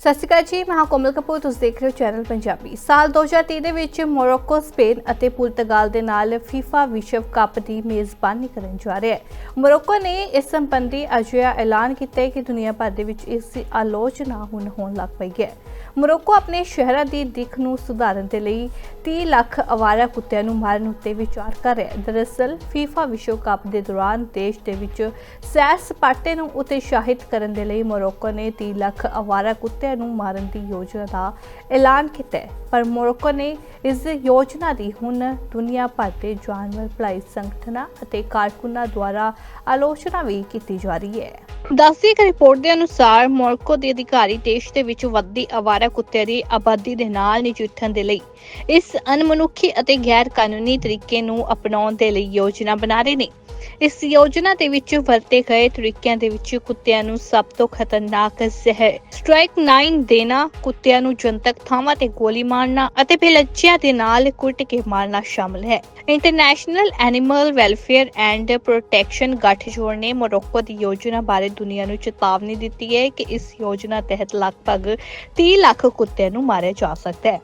ਸਤਿ ਸ਼੍ਰੀ ਅਕਾਲ ਜੀ, ਮੈਂ ਕੋਮਲ ਕਪੂਰ, ਤੁਸੀਂ ਦੇਖ ਰਹੇ ਹੋ ਚੈਨਲ ਪੰਜਾਬੀ। ਸਾਲ 2023 ਦੇ ਵਿੱਚ ਮੋਰੋਕੋ, ਸਪੇਨ ਅਤੇ ਪੁਰਤਗਾਲ ਦੇ ਨਾਲ ਫੀਫਾ ਵਿਸ਼ਵ ਕੱਪ ਦੀ ਮੇਜ਼ਬਾਨੀ ਕਰਨ ਜਾ ਰਿਹਾ ਹੈ। ਮੋਰੋਕੋ ਨੇ ਇਸ ਸੰਬੰਧੀ ਅਜਿਹਾ ਐਲਾਨ ਕੀਤਾ ਹੈ ਕਿ ਦੁਨੀਆ ਭਰ ਦੇ ਵਿੱਚ ਇਸ ਦੀ ਆਲੋਚਨਾ ਹੁਣ ਹੋਣ ਲੱਗ ਪਈ ਹੈ। ਮੋਰੋਕੋ ਆਪਣੇ ਸ਼ਹਿਰਾਂ ਦੀ ਦਿੱਖ ਨੂੰ ਸੁਧਾਰਨ ਦੇ ਲਈ 30 ਲੱਖ ਅਵਾਰਾ ਕੁੱਤਿਆਂ ਨੂੰ ਮਾਰਨ ਉੱਤੇ ਵਿਚਾਰ ਕਰ ਰਿਹਾ ਹੈ। ਦਰਅਸਲ ਫੀਫਾ ਵਿਸ਼ਵ ਕੱਪ ਦੇ ਦੌਰਾਨ ਦੇਸ਼ ਦੇ ਵਿੱਚ ਸੈਰ ਸਪਾਟੇ ਨੂੰ ਉਤਸ਼ਾਹਿਤ ਕਰਨ ਦੇ ਲਈ ਮੋਰੋਕੋ ਨੇ 30 ਲੱਖ ਅਵਾਰਾ ਕੁੱਤਿਆਂ ਨੂੰ ਮਾਰਨ ਦੀ ਯੋਜਨਾ ਦਾ ਐਲਾਨ ਕੀਤਾ ਪਰ ਮੋਰੋਕੋ ਨੇ ਇਸ ਯੋਜਨਾ ਦੀ ਹੁਣ ਦੁਨੀਆ ਭਰ ਦੇ ਜਾਨਵਰ, ਭਲਾਈ ਸੰਗਠਨਾਂ ਅਤੇ ਕਾਰਕੁਨਾਂ ਦੁਆਰਾ ਆਲੋਚਨਾ ਵੀ ਕੀਤੀ ਜਾ ਰਹੀ ਹੈ। ਦੱਸਦੀ ਇੱਕ ਰਿਪੋਰਟ ਦੇ ਅਨੁਸਾਰ ਮੋਰੋਕੋ ਦੇ ਅਧਿਕਾਰੀ ਦੇਸ਼ ਦੇ ਵਿੱਚ ਵੱਧਦੀ ਅਵਾਰਾ ਕੁੱਤੇ ਦੀ ਆਬਾਦੀ ਦੇ ਨਾਲ ਨਜਿੱਠਣ ਦੇ ਲਈ ਇਸ ਅਨਮਨੁੱਖੀ ਅਤੇ ਗੈਰ ਕਾਨੂੰਨੀ ਤਰੀਕੇ ਨੂੰ ਅਪਣਾਉਣ ਦੇ ਲਈ ਯੋਜਨਾ ਬਣਾ ਰਹੇ ਨੇ। ਇਸ ਯੋਜਨਾ ਦੇ ਵਿੱਚ ਵਰਤੇ ਗਏ ਤਰੀਕਿਆਂ ਦੇ ਵਿੱਚ ਕੁੱਤਿਆਂ ਨੂੰ ਸਭ ਤੋਂ ਖਤਰਨਾਕ ਜ਼ਹਿਰ। ਸਟ੍ਰਾਈਕ 9 ਦੇਣਾ, ਕੁੱਤਿਆਂ ਨੂੰ ਜਨਤਕ ਥਾਵਾਂ ਤੇ ਗੋਲੀ ਮਾਰਨਾ ਅਤੇ ਬੇਲੱਜਿਆਂ ਦੇ ਨਾਲ ਕੁੱਟ ਕੇ ਮਾਰਨਾ ਸ਼ਾਮਲ ਹੈ। International animal welfare and protection ਗੱਠਜੋੜ ਨੇ ਮੋਰੋਕੋ ਦੀ ਯੋਜਨਾ ਬਾਰੇ ਦੁਨੀਆ ਨੂੰ ਚੇਤਾਵਨੀ ਦਿੱਤੀ ਹੈ ਕਿ ਇਸ ਯੋਜਨਾ ਤਹਿਤ ਲਗਭਗ 30 ਲੱਖ ਕੁੱਤਿਆਂ ਨੂੰ ਮਾਰਿਆ ਜਾ ਸਕਦਾ ਹੈ।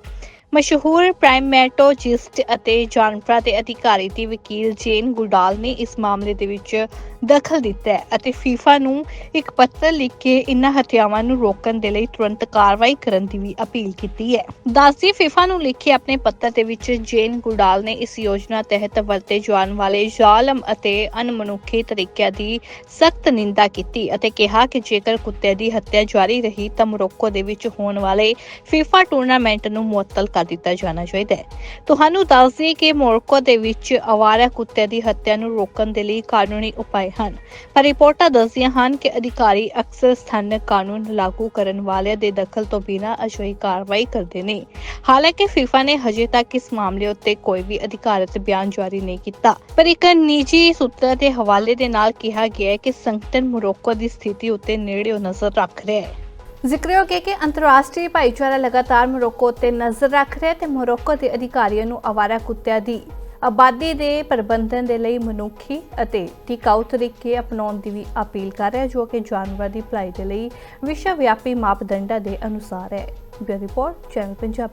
ਮਸ਼ਹੂਰ ਪ੍ਰਾਈਮੇਟੋਜਿਸਟ ਅਤੇ ਜਾਨਵਰਾਂ ਦੇ ਅਧਿਕਾਰੀ ਦੀ ਵਕੀਲ ਜੇਨ ਗੁਡਾਲ ਨੇ ਇਸ ਮਾਮਲੇ ਦੇ ਵਿੱਚ ਦਖਲ ਦਿੱਤਾ ਹੈ ਅਤੇ ਫੀਫਾ ਨੂੰ ਇੱਕ ਪੱਤਰ ਲਿਖ ਕੇ ਇਨ੍ਹਾਂ ਹੱਤਿਆਵਾਂ ਨੂੰ ਰੋਕਣ ਦੇ ਲਈ ਤੁਰੰਤ ਕਾਰਵਾਈ ਕਰਨ ਦੀ ਵੀ ਅਪੀਲ ਕੀਤੀ ਹੈ। ਦੱਸਦੀ ਫੀਫਾ ਨੂੰ ਲਿਖੇ ਆਪਣੇ ਪੱਤਰ ਦੇ ਵਿੱਚ ਜੇਨ ਗੁਡਾਲ ਨੇ ਇਸ ਯੋਜਨਾ ਤਹਿਤ ਵਰਤੇ ਜਾਣ ਵਾਲੇ ਜ਼ਾਲਮ ਅਤੇ ਅਨਮਨੁੱਖੀ ਤਰੀਕਿਆਂ ਦੀ ਸਖਤ ਨਿੰਦਾ ਕੀਤੀ ਅਤੇ ਕਿਹਾ ਕਿ ਜੇਕਰ ਕੁੱਤੇ ਦੀ ਹੱਤਿਆ ਜਾਰੀ ਰਹੀ ਤਾਂ ਮੋਰੋਕੋ ਦੇ ਵਿੱਚ ਹੋਣ ਵਾਲੇ ਫੀਫਾ ਟੂਰਨਾਮੈਂਟ ਨੂੰ ਮੁਅੱਤਲ ਕਰ ਦਿੱਤਾ ਜਾਣਾ ਚਾਹੀਦਾ ਹੈ। ਤੁਹਾਨੂੰ ਦੱਸ ਦਈਏ ਕਿ ਮੋਰੋਕੋ ਦੇ ਵਿੱਚ ਅਵਾਰਾ ਕੁੱਤਿਆਂ ਦੀ ਹੱਤਿਆ ਨੂੰ ਰੋਕਣ ਦੇ ਲਈ ਕਾਨੂੰਨੀ ਉਪਾਅ ਹਨ। ਪਰ ਰਿਪੋਰਟਾਂ ਦੱਸਦੀਆਂ ਹਨ ਕਿ ਅਧਿਕਾਰੀ ਅਕਸਰ ਸਥਾਨਕ ਕਾਨੂੰਨ ਲਾਗੂ ਕਰਨ ਵਾਲਿਆਂ ਦੇ ਦਖਲ ਤੋਂ ਬਿਨਾਂ ਅਜਿਹੀ ਕਾਰਵਾਈ ਕਰਦੇ ਨੇ। ਹਾਲਾਂਕਿ ਫੀਫਾ ਨੇ ਹਜੇ ਤੱਕ ਇਸ ਮਾਮਲੇ ਉੱਤੇ ਕੋਈ ਵੀ ਅਧਿਕਾਰਤ ਬਿਆਨ ਜਾਰੀ ਨਹੀਂ ਕੀਤਾ। ਪਰ ਇੱਕ ਨਿੱਜੀ ਸੂਤਰ ਦੇ ਹਵਾਲੇ ਦੇ ਨਾਲ ਕਿਹਾ ਗਿਆ ਹੈ ਕਿ ਸੰਗਠਨ ਮੋਰੋਕੋ ਦੀ ਸਥਿਤੀ ਉੱਤੇ ਨੇੜਿਓਂ ਨਜ਼ਰ ਰੱਖ ਰਿਹਾ ਹੈ। ਜ਼ਿਕਰਯੋਗ ਹੈ ਕਿ ਅੰਤਰਰਾਸ਼ਟਰੀ ਭਾਈਚਾਰਾ ਲਗਾਤਾਰ ਮੋਰੋਕੋ ਤੇ ਨਜ਼ਰ ਰੱਖ ਰਿਹਾ ਹੈ ਤੇ ਮੋਰੋਕੋ ਦੇ ਅਧਿਕਾਰੀਆਂ ਨੂੰ ਆਵਾਰਾ ਕੁੱਤਿਆਂ ਦੀ ਆਬਾਦੀ ਦੇ ਪ੍ਰਬੰਧਨ ਦੇ ਲਈ ਮਨੁੱਖੀ ਅਤੇ ਟਿਕਾਊ ਤਰੀਕੇ ਅਪਣਾਉਣ ਦੀ ਵੀ ਅਪੀਲ ਕਰ ਰਿਹਾ ਜੋ ਕਿ ਜਾਨਵਰਾਂ ਦੀ ਭਲਾਈ ਦੇ ਲਈ ਵਿਸ਼ਵ ਵਿਆਪੀ ਮਾਪਦੰਡਾਂ ਦੇ ਅਨੁਸਾਰ ਹੈ। Bureau report, channel Punjab.